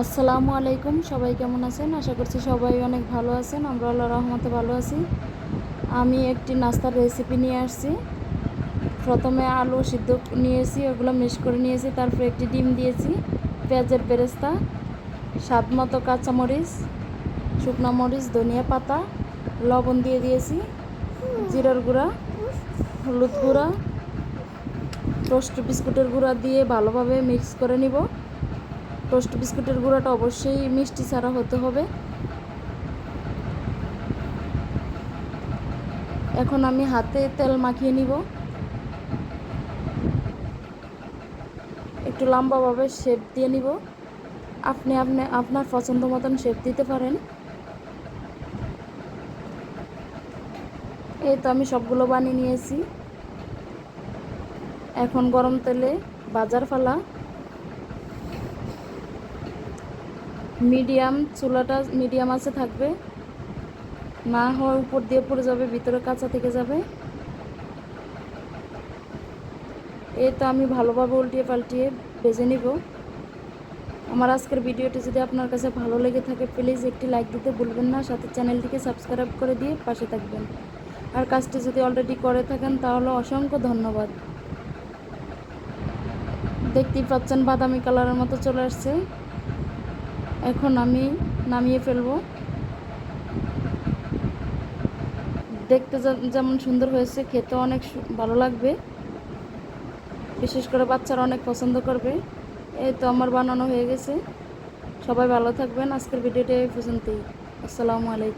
আসসালামু আলাইকুম, সবাই কেমন আছেন? আশা করছি সবাই অনেক ভালো আছেন। আমরা আল্লাহ রহমতে ভালো আছি। আমি একটি নাস্তার রেসিপি নিয়ে আসছি। প্রথমে আলু সিদ্ধ নিয়েছি, ওগুলো মিশ করে নিয়েছি, তারপরে একটি ডিম দিয়েছি, পেঁয়াজের বেরেস্তা, স্বাদ মতো কাঁচামরিচ, শুকনো মরিচ, ধনিয়া পাতা, লবণ দিয়ে দিয়েছি, জিরার গুঁড়া, হলুদ গুঁড়া টোস্ট বিস্কুটের গুঁড়া দিয়ে ভালোভাবে মিক্স করে নিব। টোস্ট বিস্কুটের গুঁড়াটা অবশ্যই মিষ্টি ছাড়া হতে হবে। এখন আমি হাতে তেল মাখিয়ে নিব। একটু লম্বাভাবে শেপ দিয়ে নিব। আপনি আপনি আপনার পছন্দ মতন শেপ দিতে পারেন। এই তো আমি সবগুলো বানিয়ে নিয়েছি। এখন গরম তেলে বাজার ফালা। মিডিয়াম, চুলাটা মিডিয়াম আছে থাকবে। না হয় উপর দিয়ে পড়ে যাবে, ভিতরে কাঁচা থেকে যাবে। এই তো আমি ভালোভাবে উল্টিয়ে পাল্টিয়ে ভেজে নিব। আমার আজকের ভিডিওটি যদি আপনার কাছে ভালো লেগে থাকে প্লিজ একটি লাইক দিতে ভুলবেন না। সাথে চ্যানেলটিকে সাবস্ক্রাইব করে দিয়ে পাশে থাকবেন। আর কাজটি যদি অলরেডি করে থাকেন, তাহলে অসংখ্য ধন্যবাদ। দেখতেই পাচ্ছেন বাদামি কালারের মতো চলে আসছে। এখন আমি নামিয়ে ফেলব। দেখতে যেমন সুন্দর হয়েছে, খেতে অনেক ভালো লাগবে। বিশেষ করে বাচ্চারা অনেক পছন্দ করবে। এই তো আমার বানানো হয়ে গেছে। সবাই ভালো থাকবেন। আজকের ভিডিওটা এই পর্যন্তই। আসসালামু আলাইকুম।